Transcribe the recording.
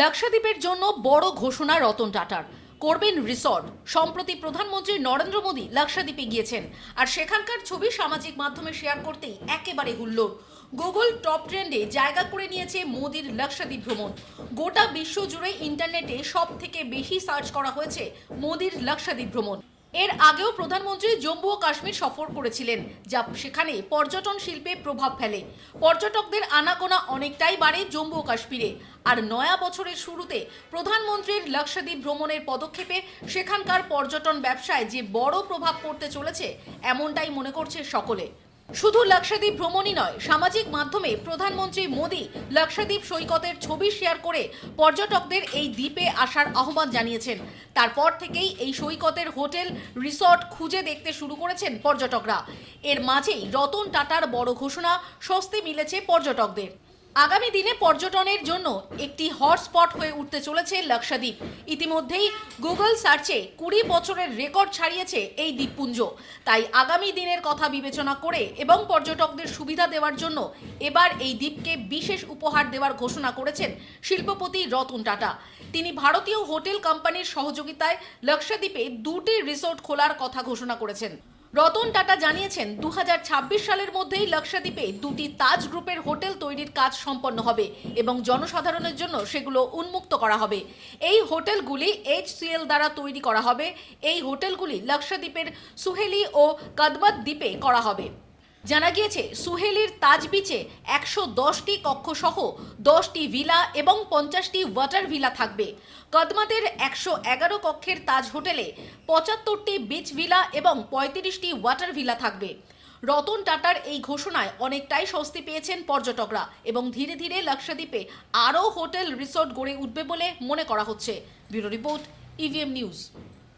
লাক্ষাদ্বীপের জন্য বড় ঘোষণা রতন টাটার। করবেন রিসর্ট। সম্প্রতি প্রধানমন্ত্রী নরেন্দ্র মোদী লাক্ষাদ্বীপে গিয়েছেন। আর সেখানকার ছবি সামাজিক মাধ্যমে শেয়ার করতেই একেবারে হুল্লোড়। গুগল টপ ট্রেন্ডে জায়গা করে নিয়েছে মোদীর লাক্ষাদ্বীপ ভ্রমণ। গোটা বিশ্ব জুড়ে ইন্টারনেটে সব থেকে বেশি সার্চ করা হয়েছে মোদীর লাক্ষাদ্বীপ ভ্রমণ। এর আগেও প্রধানমন্ত্রী জম্মু ও কাশ্মীর সফর করেছিলেন, যা সেখানে পর্যটন শিল্পে প্রভাব ফেলে। পর্যটকদের আনাগোনা অনেকটাই বাড়ে জম্মু ও কাশ্মীরে। আর নয়া বছরের শুরুতে প্রধানমন্ত্রীর লাক্ষাদ্বীপ ভ্রমণের পদক্ষেপে সেখানকার পর্যটন ব্যবসায় যে বড় প্রভাব পড়তে চলেছে, এমনটাই মনে করছে সকলে। শুধু লাক্ষাদ্বীপ ভ্রমণই নয়, সামাজিক মাধ্যমে প্রধানমন্ত্রী মোদী লাক্ষাদ্বীপ সৈকতের ছবি শেয়ার করে পর্যটকদের এই দ্বীপে আসার আহ্বান জানিয়েছেন। তারপর থেকেই এই সৈকতের হোটেল, রিসর্ট খুঁজে দেখতে শুরু করেছেন পর্যটকরা। এর মাঝেই রতন টাটার বড় ঘোষণা, স্বস্তি মিলেছে পর্যটকদের। আগামী দিনে পর্যটনের জন্য একটি হটস্পট হয়ে উঠতে চলেছে লাক্ষাদ্বীপ। ইতিমধ্যেই গুগল সার্চে কুড়ি বছরের রেকর্ড ছাড়িয়েছে এই দ্বীপপুঞ্জ। তাই আগামী দিনের কথা বিবেচনা করে এবং পর্যটকদের সুবিধা দেওয়ার জন্য এবার এই দ্বীপকে বিশেষ উপহার দেওয়ার ঘোষণা করেছেন শিল্পপতি রতন টাটা। তিনি ভারতীয় হোটেল কোম্পানির সহযোগিতায় লাক্ষাদ্বীপে দুটি রিসোর্ট খোলার কথা ঘোষণা করেছেন। রতন টাটা জানিয়েছেন দু হাজার ছাব্বিশ সালের মধ্যেই লাক্ষাদ্বীপে দুটি তাজ গ্রুপের হোটেল তৈরির কাজ সম্পন্ন হবে এবং জনসাধারণের জন্য সেগুলো উন্মুক্ত করা হবে। এই হোটেলগুলি এইচসিএল দ্বারা তৈরি করা হবে। এই হোটেলগুলি লাক্ষাদ্বীপের সুহেলি ও কদমত দ্বীপে করা হবে। জানা গিয়েছে, সুহেলির তাজ বিচে একশো দশটি কক্ষসহ দশটি ভিলা এবং পঞ্চাশটি ওয়াটার ভিলা থাকবে। কদমাতের একশো এগারো কক্ষের তাজ হোটেলে পঁচাত্তরটি বিচ ভিলা এবং পঁয়ত্রিশটি ওয়াটার ভিলা থাকবে। রতন টাটার এই ঘোষণায় অনেকটাই স্বস্তি পেয়েছেন পর্যটকরা এবং ধীরে ধীরে লাক্ষাদ্বীপে আরও হোটেল রিসোর্ট গড়ে উঠবে বলে মনে করা হচ্ছে। Bureau report EVM news